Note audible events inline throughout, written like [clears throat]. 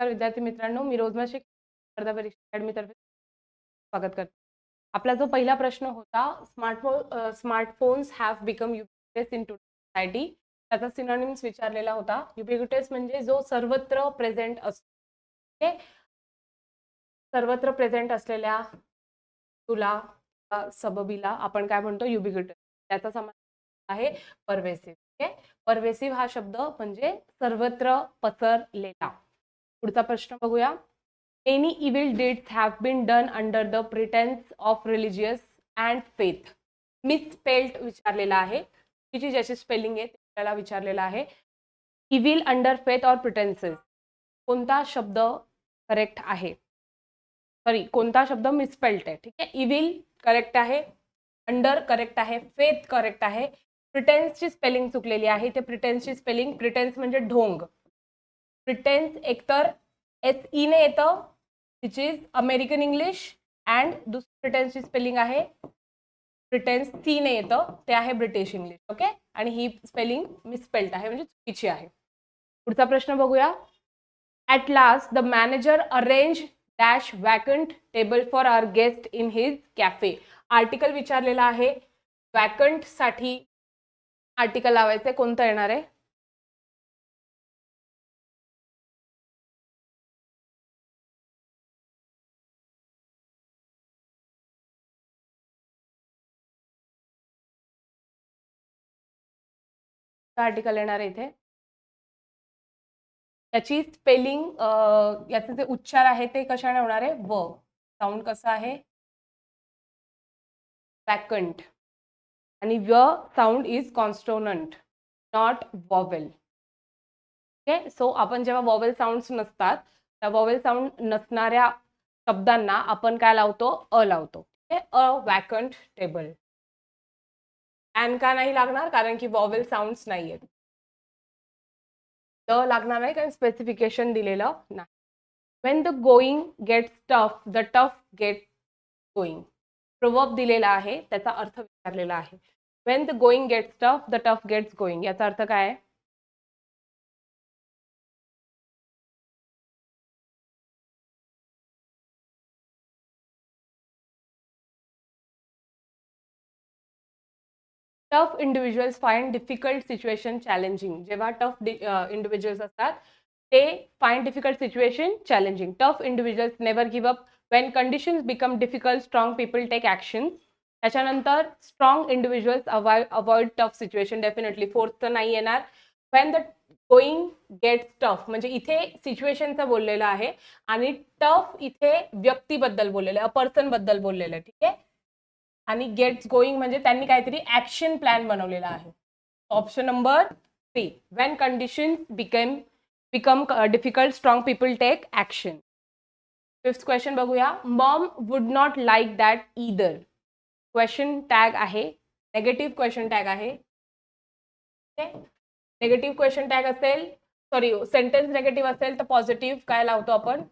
तर विद्यार्थी मित्रांनो मी रोजमा शेख स्पर्धा परीक्षा अकॅडमीतर्फे स्वागत करते. आपला जो पहिला प्रश्न होता smartphone smartphones have become ubiquitous into society त्याचा सिनॉनिम्स विचारलेला होता. युबिक्युटस म्हणजे जो सर्वत्र प्रेझेंट असतो okay? सर्वत्र प्रेझेंट असलेल्या तुला सबबीला आपण काय म्हणतो? युबिक्युटस त्याचा समाज आहे परवेसिव्ह ओके? परवेसिव्ह हा शब्द म्हणजे सर्वत्र पसरलेला. पुढचा प्रश्न बघूया. Any evil deeds have been done under the pretence of religious and faith misspelled विचारलेला आहे. तिची ज्याची स्पेलिंग आहे ते आपल्याला विचारलेला आहे. Evil under faith or pretences कोणता शब्द करेक्ट आहे? सॉरी कोणता शब्द मिसपेल्ट आहे? ठीक आहे? इविल करेक्ट आहे. अंडर करेक्ट आहे. फेथ करेक्ट आहे. प्रिटेन्सची स्पेलिंग चुकलेली आहे. ते प्रिटेन्सची स्पेलिंग प्रिटेन्स म्हणजे ढोंग. प्रिटेन्स एकतर एस ईने येतं which is American English and दुसरी प्रिटेन्सची स्पेलिंग आहे ब्रिटेन्स सीने येतं ते आहे ब्रिटिश इंग्लिश ओके आणि ही स्पेलिंग मिसपेल्ट आहे म्हणजे चुकीची आहे. पुढचा प्रश्न बघूया. At last the manager arrange dash vacant table for our guest in his cafe article विचारलेला आहे. वॅकंटसाठी आर्टिकल लावायचं कोणतं येणार आहे? आर्टिकल येणार आहे इथे. त्याची स्पेलिंग याचे जे उच्चार आहे ते कशाने होणार आहे? व. साऊंड कसं आहे? वॅकंट आणि व sound is consonant not vowel okay so आपण जेव्हा वॉवेल साऊंड्स नसतात त्या वॉवेल साऊंड नसणाऱ्या शब्दांना आपण काय लावतो? अ लावतो. ठीक आहे अ वॅकंट टेबल अँड का नाही लागणार? कारण की वॉवेल साऊंड्स नाही आहेत द लागणार नाही कारण स्पेसिफिकेशन दिलेलं नाही. When the going get tough the tough get going proverb दिलेला आहे त्याचा अर्थ विचारलेला आहे. When the going gets tough the tough gets going याचा अर्थ काय आहे? Tough individuals find difficult situation challenging जेव्हा टफ इंडिव्हिज्युअल्स असतात ते find difficult situation challenging tough individuals never give up when conditions become difficult strong people take action त्याच्यानंतर strong individuals avoid avoid tough situation definitely फोर्थचं नाही येणार. When the going get tough म्हणजे इथे सिच्युएशनचं बोललेलं आहे आणि टफ इथे व्यक्तीबद्दल बोललेलं आहे अ पर्सनबद्दल बोललेलं आहे ठीक आहे? आणि गेट्स गोईंग म्हणजे त्यांनी काहीतरी ऍक्शन प्लॅन बनवलेला आहे. Option number three when condition became become difficult strong people take action fifth question बघूया. Mom would not like that either question tag आहे. नेगेटिव्ह क्वेश्चन टॅग आहे. नेगेटिव्ह क्वेश्चन टॅग असेल sorry sentence negative असेल तर positive काय लावतो आपण?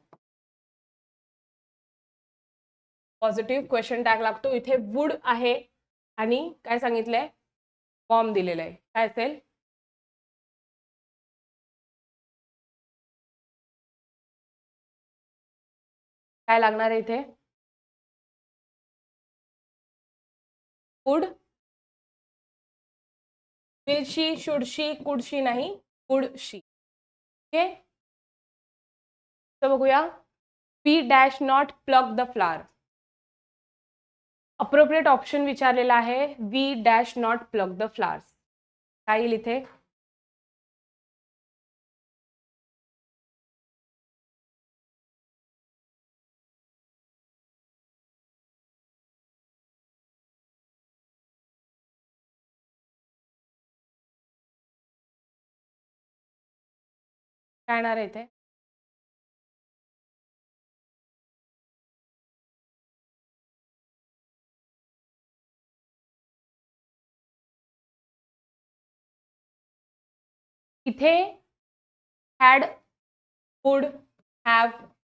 Positive question tag लागतो. इथे वुड आहे आणि फॉर्म दिलेलं आहे. काय would will she should she could she नाही would she okay we dash not pluck the flower appropriate option विचारलेला आहे. We dash not pluck the flowers काय येईल इथे? काय येणार आहे इथे? इथे हॅड वुड हॅव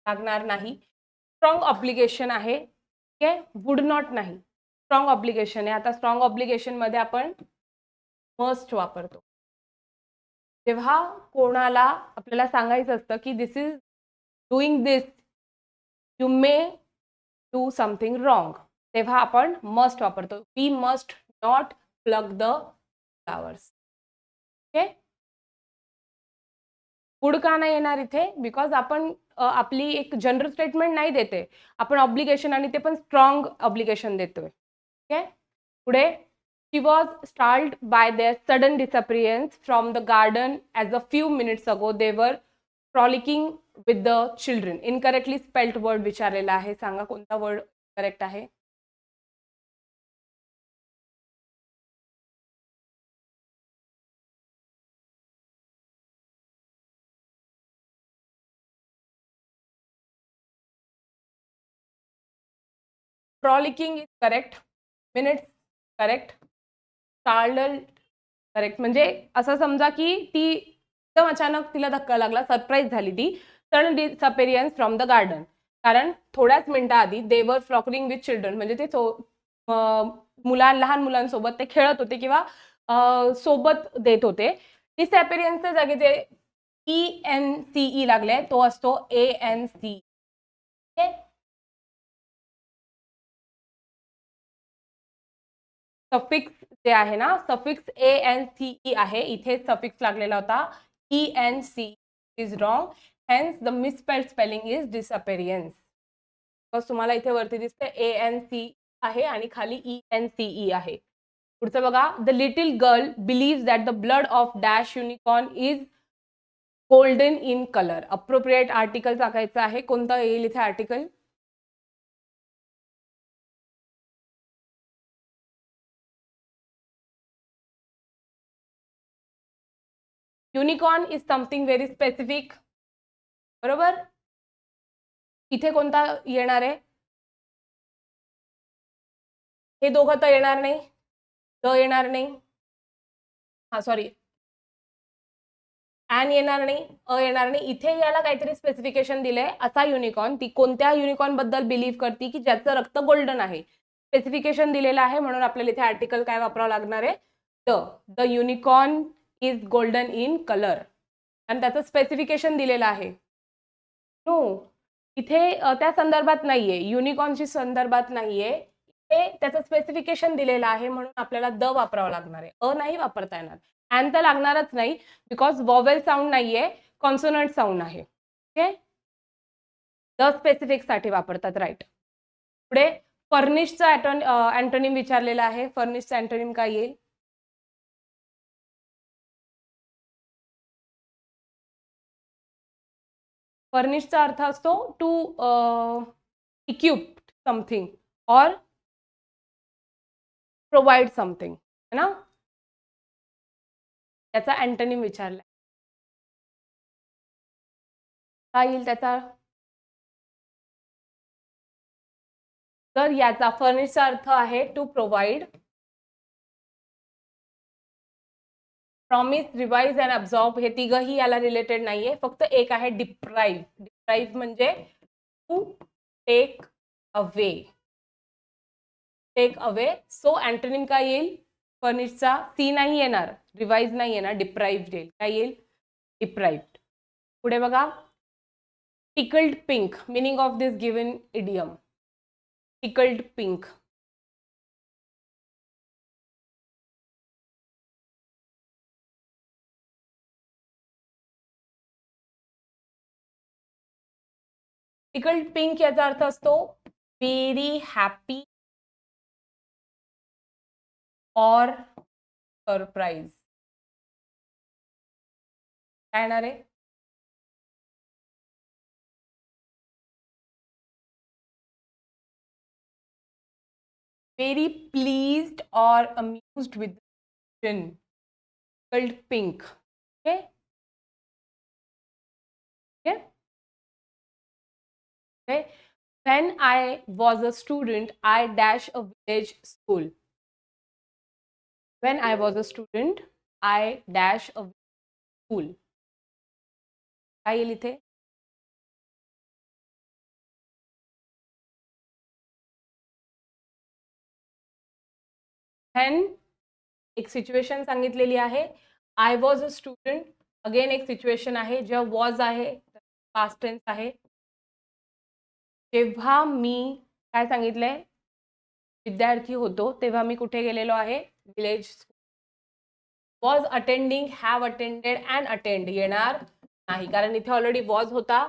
लागणार नाही. स्ट्रॉंग ऑब्लिगेशन आहे. ठीक आहे वुड नॉट नाही. स्ट्रॉंग ऑब्लिगेशन आहे. आता स्ट्रॉंग ऑब्लिगेशनमध्ये आपण मस्ट वापरतो. जेव्हा कोणाला आपल्याला सांगायचं असतं की this is doing this you may do something wrong तेव्हा आपण मस्ट वापरतो. We must not pluck the flowers okay good का नाही येणार इथे बिकॉज आपण आपली एक जनरल स्टेटमेंट नाही देते. आपण ऑब्लिगेशन आणि ते पण स्ट्रॉंग ऑब्लिगेशन देतोय. ओके पुढे she was start by their sudden disappearance from the garden as a few minutes ago they were frolicking with the children incorrectly spelt word विचारलेला आहे. सांगा कोणता वर्ड करेक्ट आहे? Frolicking is correct minutes correct startled correct म्हणजे असं समजा की ती एकदम अचानक तिला धक्का लागला सरप्राईज झाली ती sudden disappearance from the garden कारण थोड्याच मिनिटाआधी देवर फ्लॉकरिंग विथ चिल्ड्रन म्हणजे ते सो मुलां लहान मुलांसोबत ते खेळत होते किंवा सोबत देत होते. डिसअपेरियन्सच्या जागी जे ई एन सी ई लागले तो असतो ए एन सी सफिक्स जे आहे ना suffix A N C E आहे. इथे सफिक्स लागलेला होता. E N C is wrong hence the misspelled spelling is disappearance because तुम्हाला इथे वरती दिसते ए एन सी आहे आणि खाली ई एन सी ई आहे. पुढचं बघा. The little girl believe that the blood of dash unicorn is golden in colour appropriate article टाकायचं आहे. कोणतं येईल इथे article unicorn is something very specific बरोबर? इथे कोणता येणार आहे? हे दोघं तर येणार नाही. द येणार नाही. हा सॉरी ॲन येणार नाही अ येणार नाही. इथे याला काहीतरी स्पेसिफिकेशन दिलंय. असा युनिकॉर्न ती कोणत्या युनिकॉर्नबद्दल बिलीव्ह करते की ज्याचं रक्त गोल्डन आहे? स्पेसिफिकेशन दिलेलं आहे म्हणून आपल्याला इथे आर्टिकल काय वापरावं लागणार आहे? The. The unicorn is golden in colour आणि त्याचं स्पेसिफिकेशन दिलेलं आहे. नो इथे त्या संदर्भात नाहीये. युनिकॉर्नची संदर्भात नाहीये. इथे त्याचं स्पेसिफिकेशन दिलेलं आहे म्हणून आपल्याला द वापरावं लागणार आहे. अ नाही वापरता येणार. अँड तर लागणारच नाही बिकॉज वॉवेल साऊंड नाहीये कॉन्सोनंट साऊंड आहे. ओके द स्पेसिफिकसाठी वापरतात राईट पुढे फर्निशचा ॲटॉन अँटोनिम विचारलेला आहे. फर्निशचा अँटोनिम काय येईल? फर्निशचा अर्थ असतो to equip something or provide something है ना त्याचा अँटनी विचारला काय येईल त्याचा. तर याचा फर्निशचा अर्थ आहे to provide promise revise and absorb हे तिघही याला रिलेटेड नाहीये. फक्त एक आहे डिप्राईव्ह डिप्राईव्ह म्हणजे to take away take away so antonym काय येईल? फर्निशचा सी नाही येणार. रिवाइज नाही येणार. डिप्राईव्ह येईल. काय येईल? डिप्राईव्ह पुढे बघा. Tickled pink meaning of this given idiom tickled pink tickled pink याचा अर्थ असतो व्हेरी हॅपी ऑर सरप्राईज काय येणार आहे? Very pleased or amused with the question okay when i was a student i dash a village school when i was a student i dash a school काय येईल इथे when एक situation सांगितलेली आहे I was a student again एक situation आहे जेव्हा was आहे पास्ट टेन्स आहे जेव्हा मी काय सांगितलंय? विद्यार्थी होतो तेव्हा मी कुठे गेलेलो आहे? Village was attending have attended and attend येणार नाही. कारण इथे ऑलरेडी वॉज होता.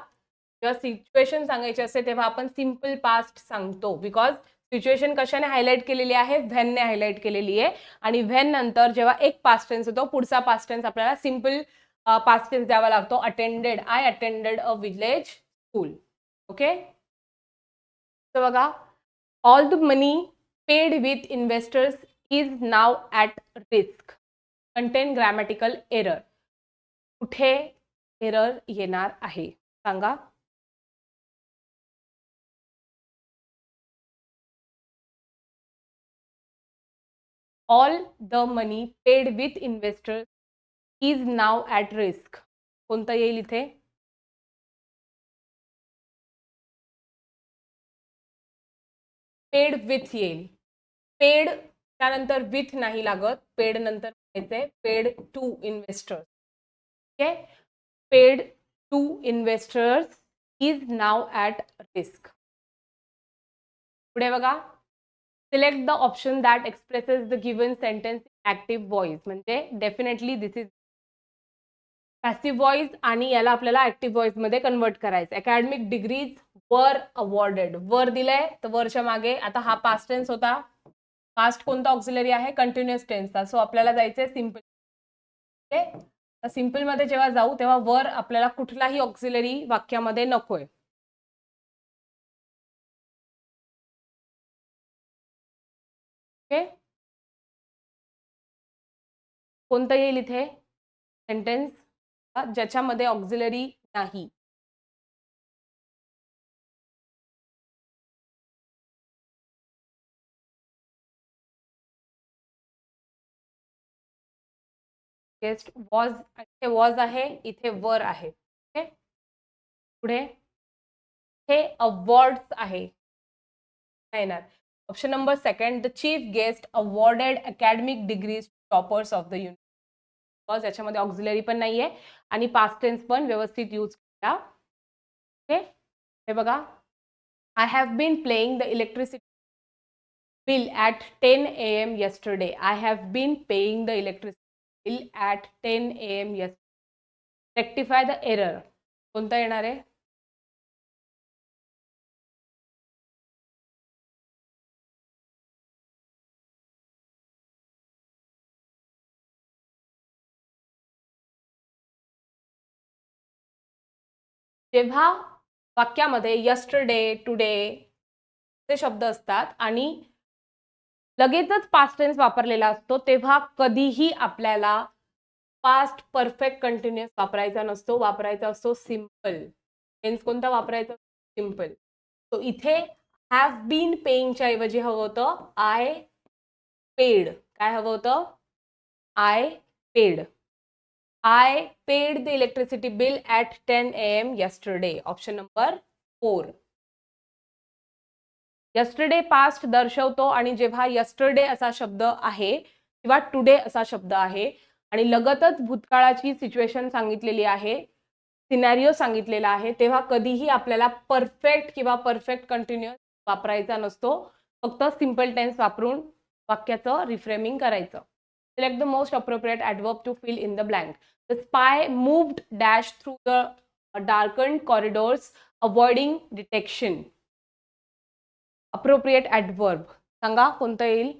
जेव्हा सिच्युएशन सांगायची असते तेव्हा आपण सिंपल पास्ट सांगतो. बिकॉज सिच्युएशन कशाने हायलाईट केलेली आहे? व्हॅनने हायलाईट केलेली आहे. आणि व्हॅन नंतर जेव्हा एक पास्ट टेन्स होतो पुढचा पास्ट टेन्स आपल्याला सिंपल पास्टेन्स द्यावा लागतो. Attended I attended a village school okay तर बघा all the money paid with investors is now at risk contain grammatical error कुठे एरर येणार आहे? सांगा. All the money paid with investors is now at risk कोणतं येईल इथे? Paid with येईल. पेड त्यानंतर विथ नाही लागत पेड नंतर म्हणायचंय paid to investors. Okay? Paid to investors is now at risk. पुढे बघा. Select the option that expresses the given sentence active voice म्हणजे definitely this is passive voice आणि याला आपल्याला ऍक्टिव्ह व्हॉइसमध्ये कन्वर्ट करायचं. Academic degrees were awarded were दिलंय तर वरच्या मागे आता हा पास्ट टेन्स होता. पास्ट कोणता ऑक्झिलरी आहे? कंटिन्युअस टेन्सचा सो आपल्याला जायचंय सिंपल ओके सिम्पलमध्ये जेव्हा जाऊ तेव्हा वर आपल्याला कुठलाही ऑक्झिलरी वाक्यामध्ये नकोय. ओके कोणतं येईल इथे सेंटेन्स ज्याच्यामध्ये ऑक्झिलरी नाही. गेस्ट वॉज इथे वॉज आहे इथे वर आहे. ओके पुढे. हे अवॉर्ड्स आहे. येणार. Option number second the chief guest awarded academic degrees toppers of the university because याच्यामध्ये ऑक्झिलरी पण नाहीये आणि पास्ट टेन्स पण व्यवस्थित यूज केला. ओके हे बघा. I have been playing the electricity bill at ten A M yesterday I have been paying the electricity bill at ten A M yes rectify the error कोणता येणार आहे? जेव्हा वाक्यामध्ये यस्टरडे टुडे असे शब्द असतात आणि लगेचच पास्ट टेन्स वापरलेला असतो तेव्हा कधीही आपल्याला पास्ट परफेक्ट कंटिन्युअस वापरायचा नसतो वापरायचा असतो सिंपल टेन्स कोणता वापरायचा? सिंपल सो इथे हॅव बीन पेईंगच्या ऐवजी हवं होतं आय पेड काय हवं होतं? I paid I paid the electricity bill at ten A M yesterday option number four yesterday past दर्शवतो आणि जेव्हा यस्टरडे असा शब्द आहे किंवा टुडे असा शब्द आहे आणि लगतच भूतकाळाची सिच्युएशन सांगितलेली आहे सिनॅरिओ सांगितलेला आहे तेव्हा कधीही आपल्याला परफेक्ट किंवा परफेक्ट कंटिन्युअस वापरायचा नसतो. फक्त सिंपल टेन्स वापरून वाक्याचं रिफ्रेमिंग करायचं. Select the most appropriate adverb to fill in the blank the spy moved dash through the darken corridors avoiding detection appropriate adverb सांगा कोणतं येईल?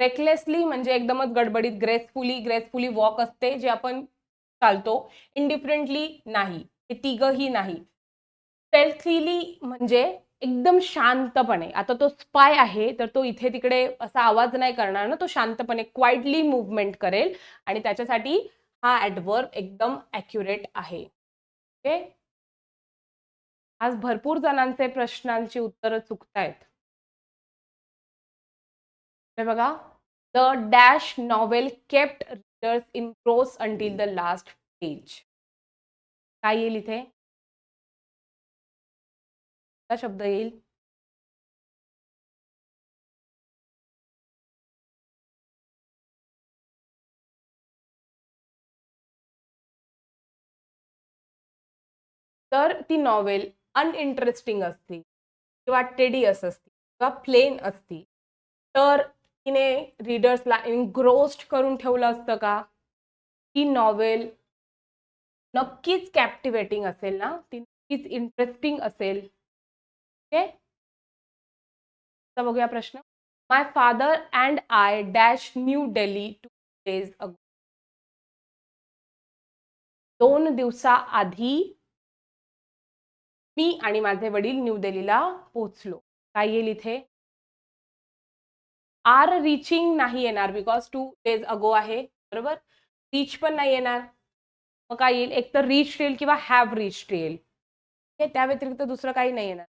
रेकलेसली म्हणजे एकदमच गडबडीत ग्रेसफुली ग्रेसफुली वॉक असते जे आपण चालतो. इंडिफरंटली नाही हे तिघही नाही. स्टेल्थीली म्हणजे एकदम शांतपणे. आता तो स्पाय आहे तर तो इथे तिकडे असा आवाज नाही करणार ना तो शांतपणे क्वाइटली मुवमेंट करेल. आणि त्याच्यासाठी हा ॲडवर्ब एकदम ॲक्युरेट आहे. ओके आज भरपूर जणांचे प्रश्नांची उत्तरं चुकतायत. हे बघा. The dash novel kept readers engrossed until the last page काय येईल इथे? शब्द येईल? तर ती नॉवेल अनइंटरेस्टिंग असती किंवा टेडियस असती किंवा प्लेन असती. तर तिने रीडर्सला इनग्रोस्ड करून ठेवलं असतं का? ती नॉवेल नक्कीच कॅप्टिवेटिंग असेल ना? ती नक्कीच इंटरेस्टिंग असेल. ओके बघूया प्रश्न. My father and I dash New Delhi two days ago दोन दिवसाआधी मी आणि माझे वडील न्यू दिल्लीला पोहोचलो. काय येईल इथे? आर रिचिंग नाही येणार बिकॉज टू डेज अगो आहे बरोबर? रीच पण नाही येणार. मग काय येईल? एक तर रीच येईल किंवा हॅव रीच येईल. हे त्या व्यतिरिक्त दुसरं काही नाही येणार.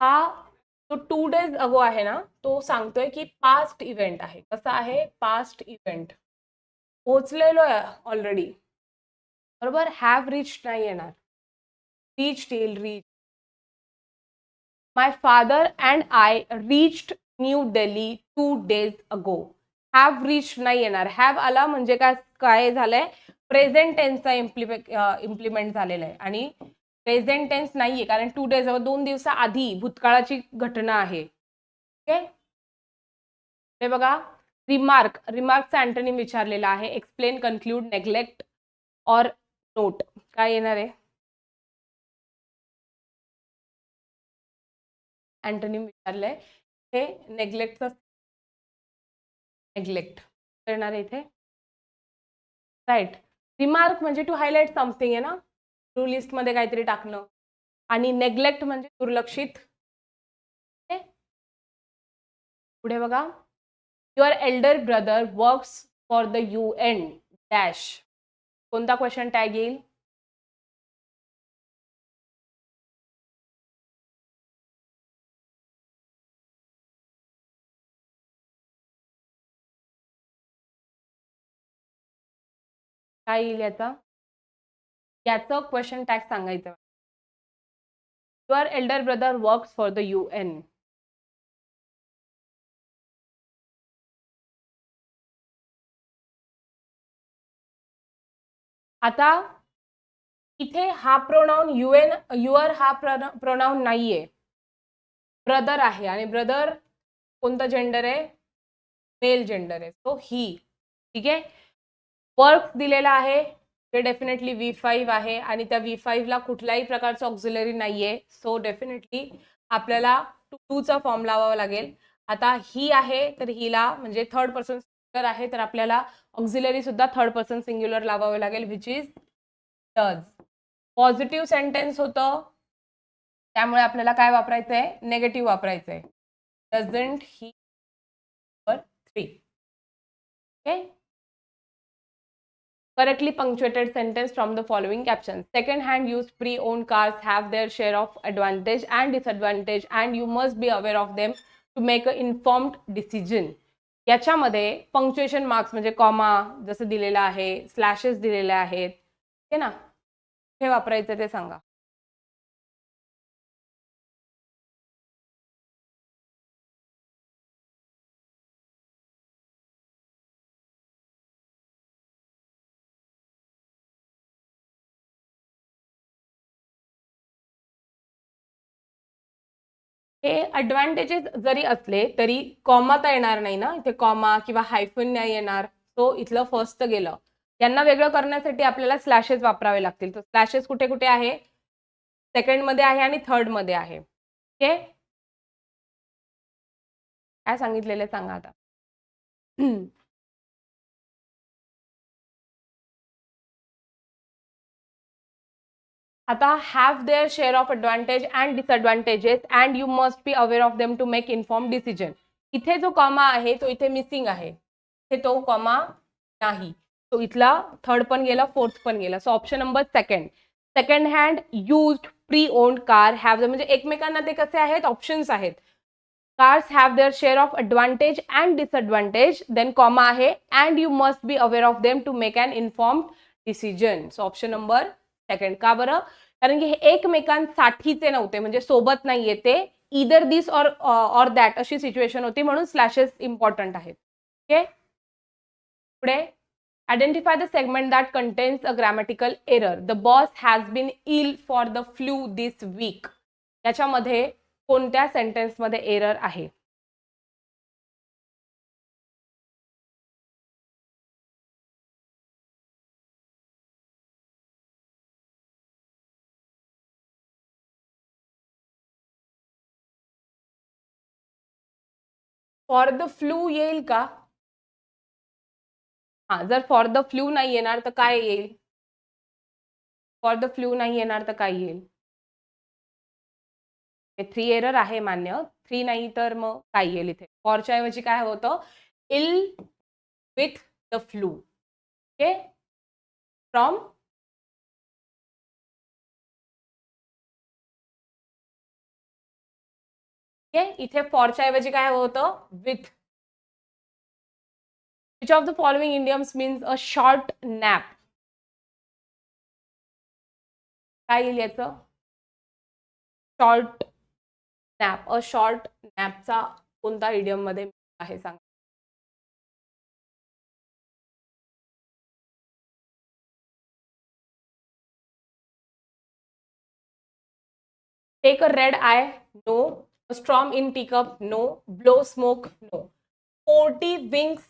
हा तो टू डेज अगो आहे ना तो सांगतोय की पास्ट इव्हेंट आहे. कसा आहे? पास्ट इव्हेंट पोचलेलो आहे ऑलरेडी बरोबर? हॅव रिच नाही येणार. रीच येईल reach my father and I reached New Delhi two days ago have reach नाही येणार. हॅव आला म्हणजे काय काय झालंय? प्रेझेंट टेन्सचा इम्प्लिमे इम्प्लिमेंट झालेला आहे. आणि प्रेझेंट टेन्स नाहीये कारण टू डेज दोन दिवसाआधी भूतकाळाची घटना आहे. ओके? हे बघा रिमार्क रिमार्कचा अँटोनिम विचारलेला आहे. Explain conclude neglect or note काय येणार आहे? अँटोनिम विचारलंय. हे नेग्लेक्टच नेग्लेक्ट करणार आहे इथे. राईट रिमार्क म्हणजे टू हायलाइट समथिंग आहे ना? टू लिस्टमध्ये काहीतरी टाकणं. आणि नेग्लेक्ट म्हणजे दुर्लक्षित. पुढे बघा. Your elder brother works for the U N dash कोणता क्वेश्चन टॅग येईल? काय येईल याचा? याचं क्वेश्चन टॅग सांगायचं. Your elder brother works for the U N आता इथे हा प्रोनाऊन युएन युअर हा प्रोनाऊन नाहीये. ब्रदर आहे आणि ब्रदर कोणतं जेंडर आहे? Male gender so. सो ही ठीक? आहे वर्क दिलेला आहे. ते डेफिनेटली व्ही फाईव्ह आहे आणि त्या व्ही फाईव्हला कुठल्याही प्रकारचं ऑक्झिलरी नाहीये. सो डेफिनेटली आपल्याला टू टूचा फॉर्म लावावा लागेल. आता ही आहे तर हिला म्हणजे थर्ड पर्सन सिंग्युलर आहे तर आपल्याला ऑक्झिलरी सुद्धा थर्ड पर्सन सिंग्युलर लावावं लागेल which is does positive sentence होतं. त्यामुळे आपल्याला काय वापरायचं आहे नेगेटिव्ह वापरायचं आहे doesn't he three okay correctly punctuated sentence from the following captions. Second hand used pre-owned cars have their share of advantage and disadvantage and you must be aware of them to make an informed decision. याच्यामध्ये punctuation marks म्हणजे comma जसं दिलेलं आहे slashes दिलेले आहेत हे ना हे वापरायचं ते सांगा हे ॲडव्हान्टेजेस जरी असले तरी कॉमा तर येणार नाही ना? इथे कॉमा किंवा हायफन नाही येणार. तो इथलं फर्स्ट गेलं. यांना वेगळं करण्यासाठी आपल्याला स्लॅशेस वापरावे लागतील. तर स्लॅशेस कुठे कुठे आहे? सेकंडमध्ये आहे आणि थर्डमध्ये आहे. ओके काय सांगितलेले सांगा आता. [clears throat] आता have their share of advantage and disadvantages and you must be aware of them to make inform decision इथे जो कॉमा आहे तो इथे मिसिंग आहे. इथे तो कॉमा नाही. तो इथला थर्ड पण गेला फोर्थ पण गेला. So option number second second hand used pre owned car have म्हणजे एकमेकांना ते कसे आहेत? ऑप्शन्स आहेत. Cars have their share of advantage and disadvantage then comma आहे and you must be aware of them to make an inform decision so option number second का बरं? कारण की हे एकमेकांसाठीचे नव्हते म्हणजे सोबत नाहीये ते. इदर दिस और और दॅट अशी सिच्युएशन होती म्हणून स्लॅशेस इम्पॉर्टंट आहेत. ओके पुढे. Identify the segment that contains a grammatical error the boss has been ill for the flu this week याच्यामध्ये कोणत्या सेंटेन्समध्ये एरर आहे? फॉर द फ्लू येईल का? हा जर फॉर द फ्लू नाही येणार तर काय येईल? फॉर द फ्लू नाही येणार तर काय येईल? हे थ्री एरर आहे मान्य. थ्री नाही तर मग काय येईल इथे? फॉरच्या ऐवजी काय होतं? Ill with the flu okay from इथे फॉरच्या ऐवजी काय होतं? With which of the following idioms means a short nap काय येईल याचं? शॉर्ट नॅप अ शॉर्ट नॅपचा कोणता इडियममध्ये आहे सांगा. Take a red eye no storm in teacup no blow smoke no forty winks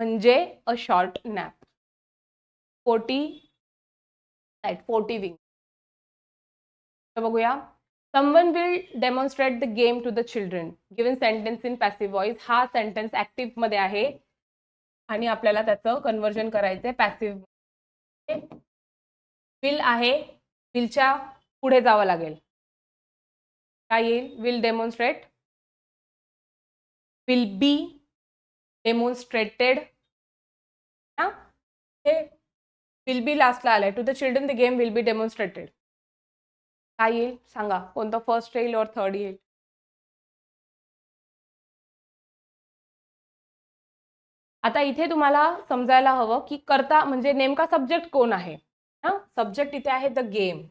म्हणजे a short nap forty right forty wink बघूया. Someone will demonstrate the game to the children given sentence in passive voice हा sentence ऍक्टिव्हमध्ये आहे. आणि आपल्याला त्याचं conversion करायचं आहे पॅसिव्ह विल आहे विलच्या पुढे जावं लागेल. काय येईल? Will demonstrate will be demonstrated हे? विल बी लास्टला आलंय. To the children the game will be demonstrated काय येईल? सांगा. कोणतं फर्स्ट येईल और थर्ड येईल? आता इथे तुम्हाला समजायला हवं की करता म्हणजे नेमका सब्जेक्ट कोण आहे? ना सब्जेक्ट इथे आहे द गेम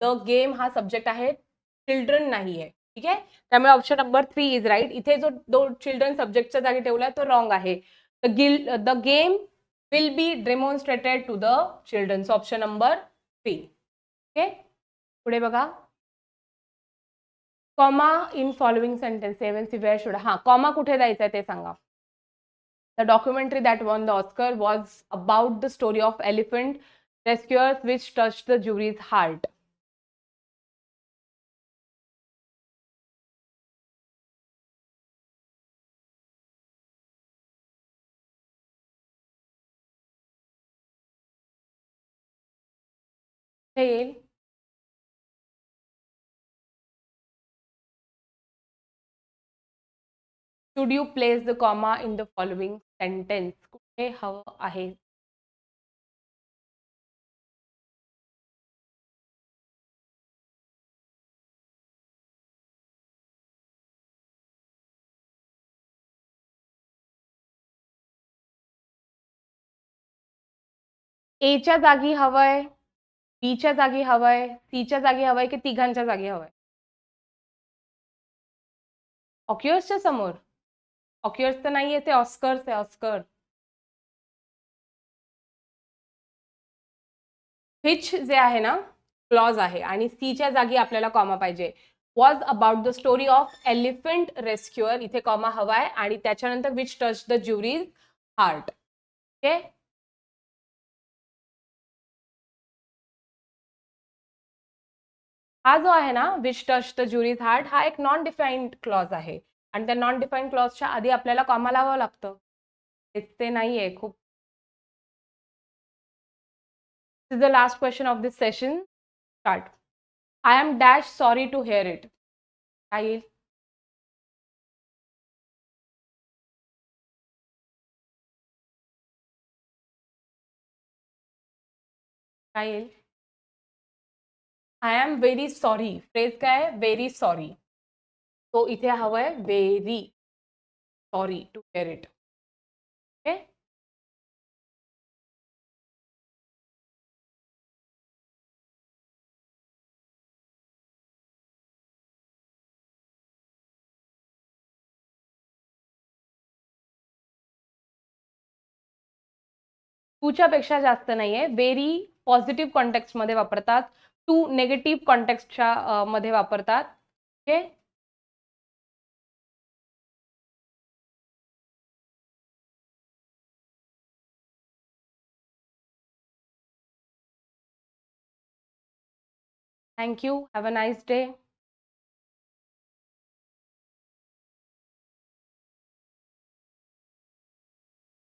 द गेम हा सब्जेक्ट आहे चिल्ड्रन नाही आहे ठीक आहे? त्यामुळे option number three is right. इथे जो दो चिल्ड्रन सब्जेक्टच्या जागी ठेवला तो रॉंग आहे. The gill the game will be demonstrated to the childrens option number three okay? पुढे बघा. Comma in following sentence seven severe should हा कॉमा कुठे जायचं आहे ते सांगा. The documentary that won the Oscar was about the story of elephant rescuers which touch the jury's heart. येईल should you place the comma in the following sentence कुठे हवं आहे? एच्या जागी हवंय बीच्या जागी हवंय सीच्या जागी हवंय की तिघांच्या जागी हवंय? ऑक्युअर्सच्या समोर. ऑक्युअर्स तर नाहीये ते ऑस्कर्स आहे ऑस्कर हिच जे आहे ना क्लॉज आहे आणि सीच्या जागी आपल्याला कॉमा पाहिजे. Was about the story of elephant rescuer इथे कॉमा हवाय आणि त्याच्यानंतर which touch the jury's heart okay हा जो आहे ना which touch the jury's heart हा एक नॉन डिफाईन्ड क्लॉज आहे. आणि त्या नॉन डिफाईन्ड क्लॉजच्या आधी आपल्याला कॉमा लावावं लागतं. ते नाही आहे खूप. Is the last question of this session start I am dash sorry to hear it काय येईल काय येईल I am very sorry phrase काय आहे? व्हेरी सॉरी तो इथे हवं आहे very sorry to care it okay तुझ्यापेक्षा पेक्षा जास्त नाहीये. व्हेरी पॉझिटिव्ह कॉन्टेक्स्टमध्ये मध्ये वापरतात. टू नेगेटिव्ह कॉन्टेक्स्टच्या मध्ये वापरतात. Okay? Thank you have a nice day